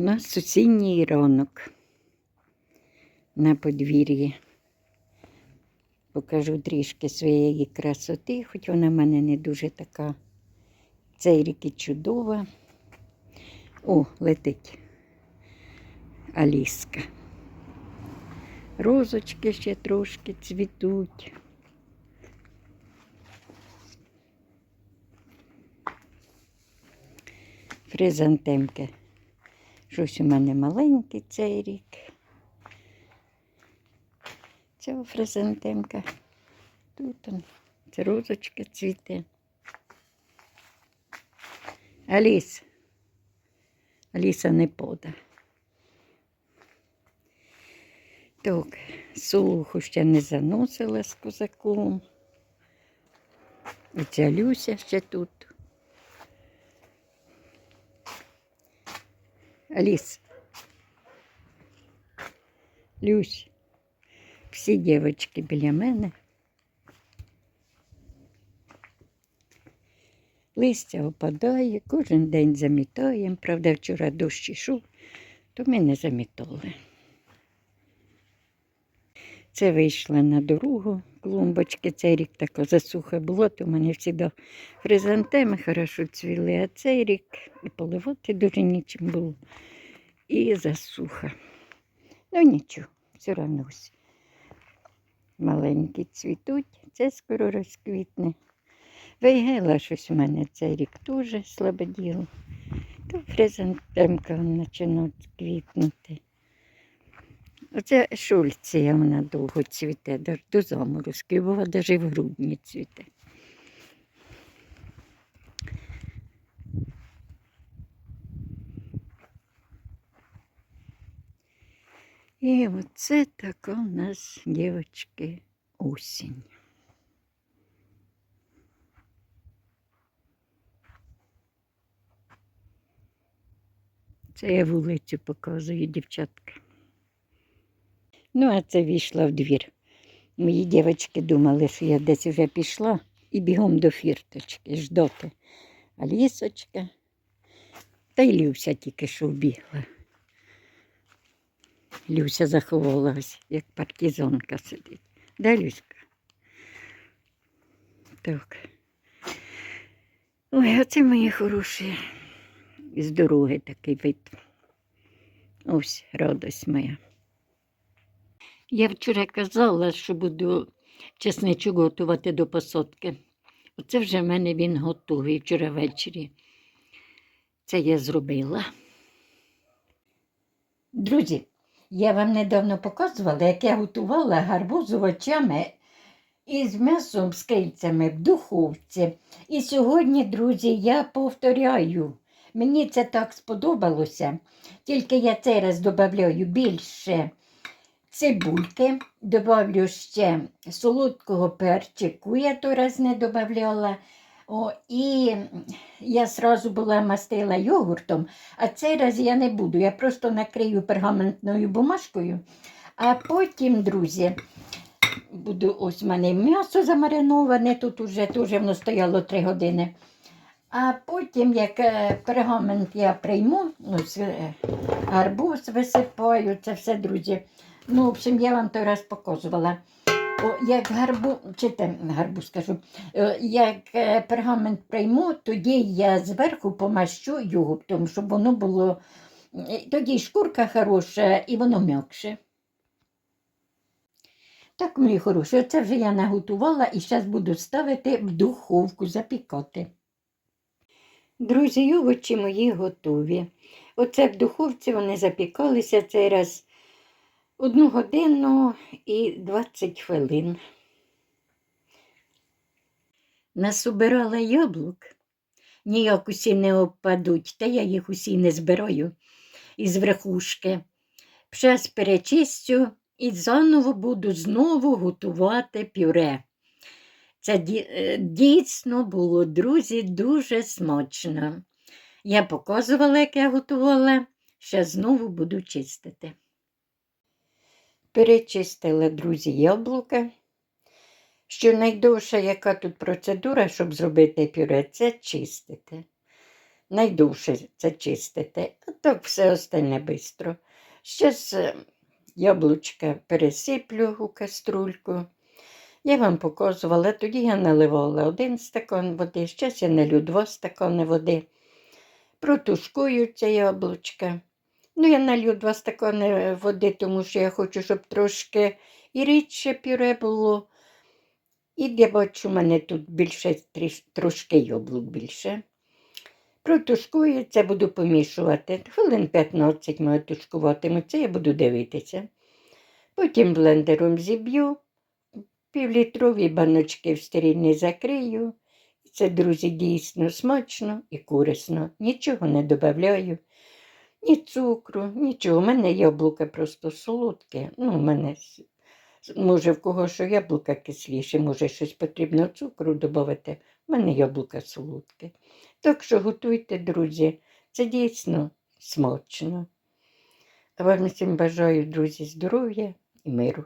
У нас осінній ранок на подвір'ї. Покажу трішки своєї красоти, хоч вона в мене не дуже така. Цей рік і чудова. О, летить Аліска. Розочки ще трошки цвітуть. Хризантемки. Щось у мене маленький цей рік. Ця хризантемка. Тут он, це розочка цвіте. Аліс. Аліса не пода. Так, сулуху ще не заносила з козаком. Оця Люся ще тут. Аліс. Люсь. Всі дівчатки біля мене. Листя опадає, кожен день замітаємо. Правда, вчора дощ ішов, то ми не замітали. Це вийшла на дорогу клумбочки. Цей рік така засуха було, то в мене завжди хризантеми хорошо цвіли, а цей рік і поливати дуже нічим було. І засуха. Ну нічого, все одно ось. Маленькі цвітуть, це скоро розквітне. Вейгела щось у мене цей рік теж слабоділо. То хризантемка починає квітнути. Оце шульція, вона довго цвіте, до, заморозків, бува навіть в грудні цвіте. І оце така у нас, дівчатки, осінь. Це я вулицю показую, дівчатка. Ну, а це війшла в двір. Мої дівчатки думали, що я десь вже пішла і бігом до фірточки ждати. А лісочка. Та й Люся тільки що вбігла. Люся заховалась, як партизанка сидить. Да, Люська? Так. Ой, оце мої хороші. З дороги такий вид. Ось радость моя. Я вчора казала, що буду чесничок готувати до посадки. Оце вже в мене він готовий вчора ввечері. Це я зробила. Друзі, я вам недавно показувала, як я готувала гарбуз з овочами і м'ясом з крильцями в духовці. І сьогодні, друзі, я повторяю. Мені це так сподобалося. Тільки я цей раз додаю більше цибульки, добавлю ще солодкого перчику, я то раз не додавала. О, і я сразу була мастила йогуртом, а цей раз я не буду. Я просто накрию пергаментною бумажкою, а потім, друзі, буду ось в мене м'ясо замариноване, тут уже теж воно стояло три години. А потім, як е, пергамент я прийму, ось е, гарбуз висипаю, це все, друзі. Ну, в общем, я вам той раз показувала. О, як гарбу, чи те, гарбуз скажу, е, як е, пергамент прийму, тоді я зверху помащу йогуртом, щоб воно було. е, Тоді шкурка хороша і воно м'якше. Так, мої хороші, оце вже я наготувала і зараз буду ставити в духовку запікати. Друзі, овочі мої готові. Оце в духовці вони запікалися цей раз одну годину і 20 хвилин. Насобирала яблук, ніяк усі не обпадуть, та я їх усі не збираю із верхушки. Пшес перечистю і заново буду знову готувати пюре. Це е, дійсно було, друзі, дуже смачно. Я показувала, як я готувала, ще знову буду чистити. Перечистила, друзі, яблука. Що найдовша, яка тут процедура, щоб зробити пюре, це чистити. найдовше це чистите, а так все остальне швидко. Зараз яблучка пересиплю у каструльку. Я вам показувала, тоді я наливала один стакан води, зараз я налю два стакани води. Це яблучка. Ну, я налью два стакани води, тому що я хочу, щоб трошки і рідше пюре було. І я бачу, у мене тут більше трошки яблук більше. Протушкую, це буду помішувати. Хвилин 15 маю тушкуватиму, це я буду дивитися. Потім блендером зіб'ю, півлітрові баночки в стерильний закрию. Це, друзі, дійсно смачно і корисно. Нічого не додаю, ні цукру, нічого. У мене яблука просто солодке. Ну, у мене, може, в кого що яблука кисліше, може, щось потрібно цукру додати. У мене яблука солодке. Так що готуйте, друзі, це дійсно смачно. А вам всім бажаю, друзі, здоров'я і миру.